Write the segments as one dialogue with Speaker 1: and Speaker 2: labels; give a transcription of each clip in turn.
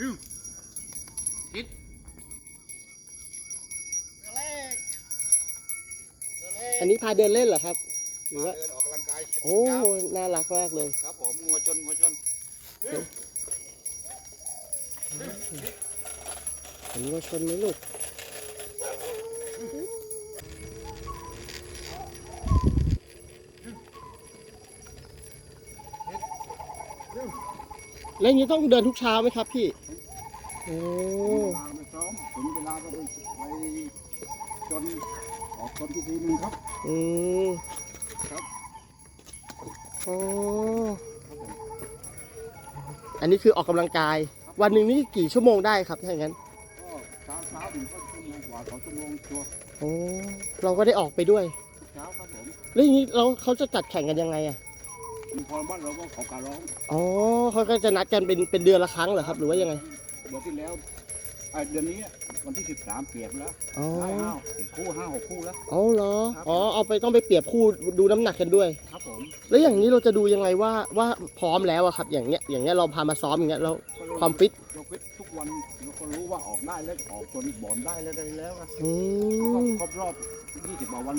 Speaker 1: วิวฮิตเล็กเล็ก
Speaker 2: อันนี้พาเดินเล่นเหรอครับ หรือว่า
Speaker 1: เดินออกกำลังกาย
Speaker 2: โอ้ น่ารักมากเลย
Speaker 1: ครับผมงัวชนงัวชน
Speaker 2: อันนี้ว่าชนไหมลูก แล้วอย่างนี้ต้องเดินทุกเช้าไหมครับพี่ โอ้
Speaker 1: มาไปซ้อมถึงเวลาก็ไปไปจนออกชนทีทีหนึ่งครับ
Speaker 2: อืม
Speaker 1: ครับ
Speaker 2: โอ้
Speaker 1: ครับผม
Speaker 2: อันนี้คือออกกำลังกาย วันหนึ่งนี่กี่ชั่วโมงได้ครับถ้าอย่างนั้น
Speaker 1: ก็เช้าเช้าถึงก็ชั่วโมงกว่าสองชั่วโมงชัวร์
Speaker 2: โอ้ เราก็ได้ออกไปด้วย
Speaker 1: ทุกเช้าครับผม
Speaker 2: แล้วอย่างนี้เราเขาจะจัดแข่งกันยังไงอะ
Speaker 1: มีพอบ้านเราก็ขอการร้อง
Speaker 2: อ๋อเขาก็จะนัดกันเป็นเป็นเดือนละครั้งเหรอครับ หรือว่ายังไง
Speaker 1: เดือนที่แล้วอ่าเดือนนี้วันที่สิบสามเปลี่ยนแล้ว
Speaker 2: อ๋อ
Speaker 1: ได้ห้าสี่คู่ห้าหกคู่แล้ว
Speaker 2: เอาเหรอ
Speaker 1: ครับ
Speaker 2: อ๋อ เอาไปต้องไปเปรียบคู่ดูน้ำหนักกันด้วย
Speaker 1: ครับผม
Speaker 2: แล้วอย่างนี้เราจะดูยังไงว่าว่าพร้อมแล้วอะครับ อย่างเงี้ย อย่างเงี้ยเราพามาซ้อมอย่างเงี้ยเราความฟิต
Speaker 1: เราฟิตทุกวันเรา ก็รู้ว่าออกได้แล้วออกคนบอลได้แล้วได้แล้วอะ
Speaker 2: อื
Speaker 1: ก็
Speaker 2: ม
Speaker 1: ครบรอบ20กว่าวัน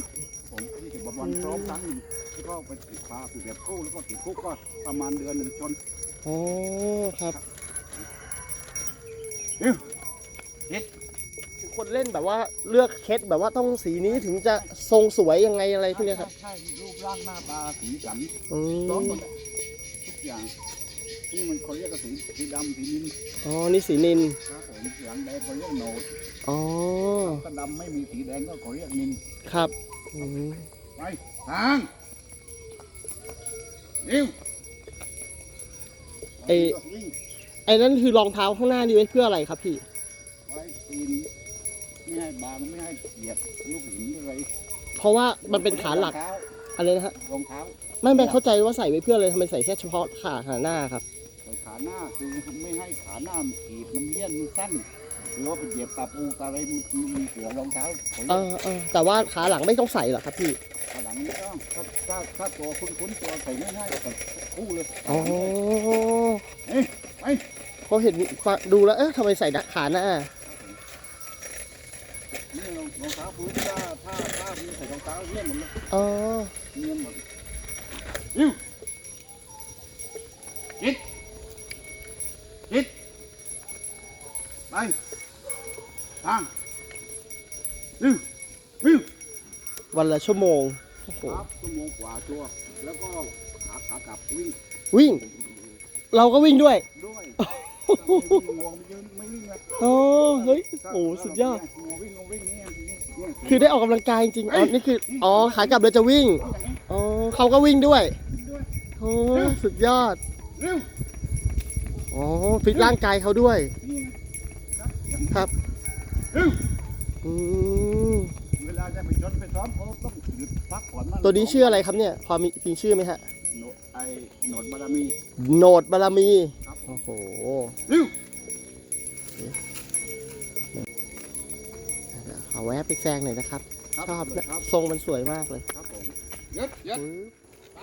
Speaker 1: ผม20กว่าวัน
Speaker 2: อืม
Speaker 1: พร้อมครั้งหนึ่งแล้วก็ไปติดพาติดแบบคู่แล้วก็ติดคุกก็ประมาณเดือนหนึ่งจน
Speaker 2: อ๋อครับ
Speaker 1: เอ้ยเฮ็ด
Speaker 2: คือคนเล่นแบบว่าเลือกเคสแบบว่าต้องสีนี้ถึงจะทรงสวยยังไงอะไรพวกเนี้ยครับ
Speaker 1: ใช่ใช่รูปร่างหน้าตาสีสัน
Speaker 2: อื
Speaker 1: พร้อมหม
Speaker 2: ม
Speaker 1: ดเลยทุกอย่าง นี่มันเขาเรียกว่าสีสีดำสีนิน
Speaker 2: อ๋อ นี่สีนิน
Speaker 1: ครับผมหลังแดงเขาเรียกโหนด
Speaker 2: อ๋อ
Speaker 1: ถ้าดำไม่มีสีแดงก็เขาเรียกนิน
Speaker 2: ครับอืม
Speaker 1: ไปทางนิ้ว
Speaker 2: ไอ้ไอ้นั่นคือรองเท้าข้างหน้านี่ไว้เพื่ออะไรครับพี่
Speaker 1: ไว้ปีนไม่ให้บางไม่ให้เหยียบลูกหินอะไร
Speaker 2: เพราะว่ามันเป็นขาหลัก
Speaker 1: รองเท้า
Speaker 2: อะไรนะฮะ
Speaker 1: รองเท้า
Speaker 2: ไม่ไม่เข้าใจว่าใส่ไว้เพื่ออะไรทำไมใส่แค่เฉพาะขาขาหน้าครับ
Speaker 1: ใส่ ขาหน้าคือไม่ให้ขาหน้ามันขีดมันเลี่ยนมันสั้นหรือว่าไปเหยียบตาปูตาอะไรมันมีเสือรองเท้าเขา
Speaker 2: เอ
Speaker 1: เรียก
Speaker 2: อเออแต่ว่าขาหลังไม่ต้องใส่หรอครับพี่
Speaker 1: ขาหลังไม่ต้องถ้าถ้าถ้าตัวคุ้นๆตัวใส่ง่ายๆก็ใส่คู่เลย
Speaker 2: อ๋อ
Speaker 1: เฮ้ยไป
Speaker 2: เขาเห็นฟังดูแล้วเอ๊ะทำไมใส่ขาหน้า
Speaker 1: นี่รองรองเท้าพื้นถ้าถ้าถ้ามีใส่รองเท้าเลี่ยนหมดเลย
Speaker 2: อ๋อ
Speaker 1: เลี่ยนหมดยิ้ว ยิดไปทางยิ้วยิ้ว
Speaker 2: วันละชั่วโมงโอ้โห
Speaker 1: ครับชั่วโมงกว่าชัวร์แล้วก็ขาขากลับวิ่ง
Speaker 2: วิ่ง เราก็วิ่งด้วย
Speaker 1: ด้วยถ้าไม่วิ่งงวงไม่ยืนไม่วิ่งเลย
Speaker 2: โอ้เฮ้ยโอ้สุดยอด
Speaker 1: งวงวิ่งงวงวิ่งเนี่ยเนี่ยเนี่ย
Speaker 2: คือได้ออกกำลังกายจริงๆอ๋อนี่คืออ๋อขากลับเราจะวิ่ง
Speaker 1: อย่างนี้
Speaker 2: อ๋อเขาก็วิ่งด้วย
Speaker 1: วิ่งด้วย
Speaker 2: โอ้สุดยอด
Speaker 1: เร็ว
Speaker 2: อ๋อฟิตร่างกายเขาด้วย
Speaker 1: นี่ไงครับอย่างนี้
Speaker 2: ครับ
Speaker 1: เร็ว
Speaker 2: อืม
Speaker 1: เวลาจะไปชนไปซ้อมเขาต้องหยุดพักผ่อนบ้าง
Speaker 2: ตัวนี้ชื่ออะไรครับเนี่ย พอมีมีชื่อไหมฮะ
Speaker 1: โหนดไอโหนดบารมี
Speaker 2: โหนดบารมี
Speaker 1: ครับผม
Speaker 2: โอ้โห
Speaker 1: เร็ว
Speaker 2: เอาแวะไปแซงหน่อยนะครับ
Speaker 1: ครับ
Speaker 2: ชอบนะ
Speaker 1: ครับ
Speaker 2: ทรงมันสวยมากเลย
Speaker 1: ครับผมเย็ดเย็ด
Speaker 2: ปึ๊บ
Speaker 1: ไป